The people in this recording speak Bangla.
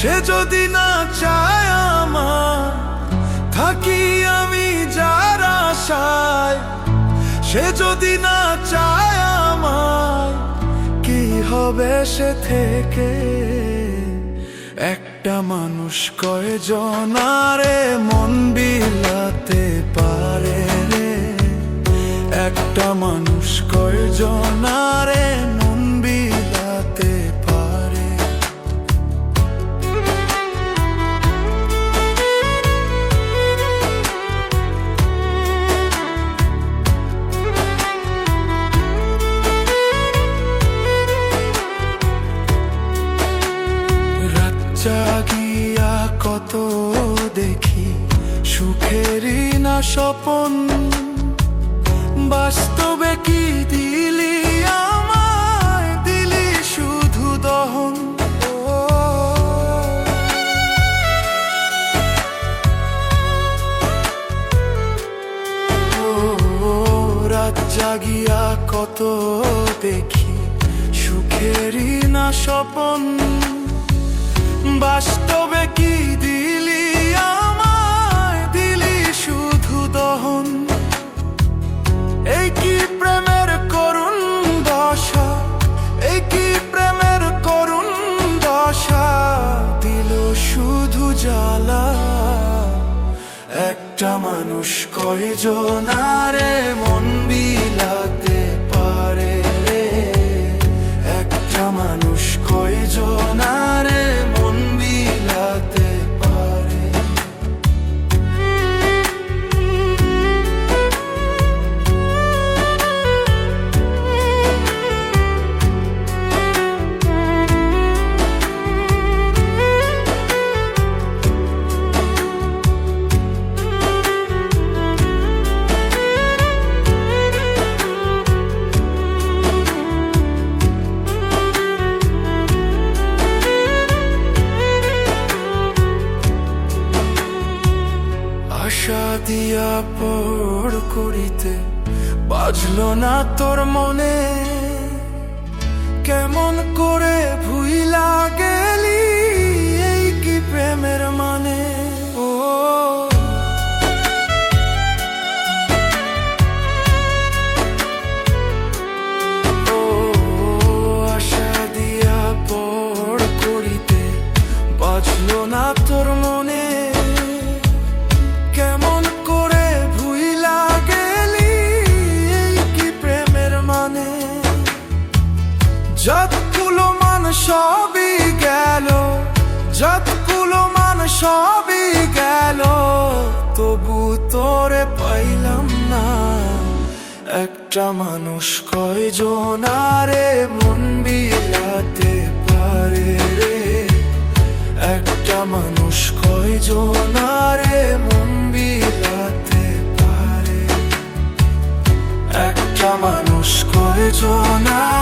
সে যদি না চায় আমার, থাকি আমি যার আশায়। সে যদি না চায় আমার, কি হবে সে থেকে? একটা মানুষ কয়জনারে মন বিলাতে পারে রে। একটা মানুষ কয়জনারে মন কত দেখি সুখেরই না স্বপন। বাস্তবে কি দিলি আমায়? দিলি শুধু দহন। রাত জাগিয়া কত দেখি সুখেরই না স্বপন। বাস্তবে কি দিলি আমায়? দিলি শুধু দহন। এই কি প্রেমের করুণ দশা? এই কি প্রেমের করুণ দশা? দিল শুধু জ্বালা। একটা মানুষ কয়জনারে মন বিলাতে দিয়া পড় করিতে বাজলো না তোর মনে। কেমন করে ভুইলা গেলি সবই গেল, যতগুলো মান সবই গেল, তবু তোরে পাইলাম না। একটা মানুষ কয়জনারে মন বিলাতে পারে রে? একটা মানুষ কয়জনারে মন বিলাতে পারে? একটা মানুষ কয়জনারে